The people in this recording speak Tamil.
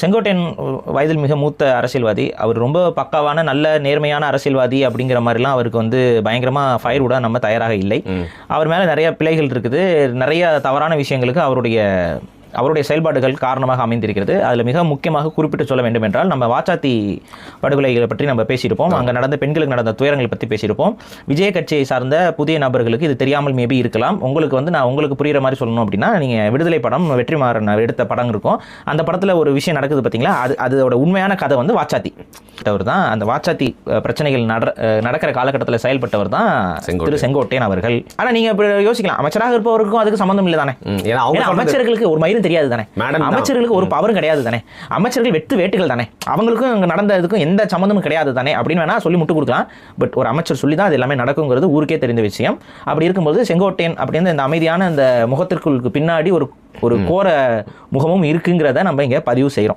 செங்கோட்டையன் வயதில் மிக மூத்த அரசியல்வாதி. அவர் ரொம்ப பக்காவான நல்ல நேர்மையான அரசியல்வாதி அப்படிங்கிற மாதிரிலாம் அவருக்கு வந்து பயங்கரமாக ஃபயர் விட நம்ம தயாராக இல்லை. அவர் மேலே நிறைய பிழைகள் இருக்குது. நிறைய தவறான விஷயங்களுக்கு அவருடைய அவருடைய செயல்பாடுகள் காரணமாக அமைந்திருக்கிறது. அதில் மிக முக்கியமாக குறிப்பிட்டு சொல்ல வேண்டும் என்றால் நம்ம வாச்சாத்தி படுகொலைகளை பற்றி நம்ம பேசியிருப்போம். அங்கே நடந்த பெண்களுக்கு நடந்த துயரங்களை பற்றி பேசியிருப்போம். விஜய் கட்சியை சார்ந்த புதிய நபர்களுக்கு இது தெரியாமல் மேபி இருக்கலாம். உங்களுக்கு வந்து நான் உங்களுக்கு புரியுற மாதிரி சொல்லணும் அப்படின்னா நீங்கள் விடுதலை படம் வெற்றிமாறன் எடுத்த படம் இருக்கும். அந்த படத்தில் ஒரு விஷயம் நடக்குது பார்த்தீங்களா அது அதோட உண்மையான கதை வந்து வாச்சாத்தி. அவர் தான் அந்த வாச்சாத்தி பிரச்சனைகள் நட நடக்கிற காலகட்டத்தில் செயல்பட்டவர் தான் திரு செங்கோட்டையன் அவர்கள். ஆனால் நீங்கள் யோசிக்கலாம். அமைச்சராக இருப்பவருக்கும் அதுக்கு சம்மந்தம் இல்லை தானே அமைச்சர்களுக்கு ஒரு மயிரும் தெரியாது தானே. அமைச்சர்களுக்கு ஒரு பவரும் கிடையாது தானே? அமைச்சர்கள் வெட்டு வேட்டுகள் தானே? அவங்களுக்கும் அங்க நடந்ததுக்கும் எந்த சம்மந்தமும் கிடையாது தானே? அப்படின்னு வேணா சொல்லி முட்டு கொடுக்கலாம். பட் ஒரு அமைச்சர் சொல்லி தான் அது எல்லாமே நடக்குங்கிறது ஊருக்கே தெரிந்த விஷயம். அப்படி இருக்கும்போது செங்கோட்டையன் அப்படின்னு இந்த அமைதியான இந்த முகத்திற்குள்ளுக்கு பின்னாடி ஒரு ஒரு கோர முகமும் இருக்குங்கிறத நம்ம இங்க பதிவு செய்கிறோம்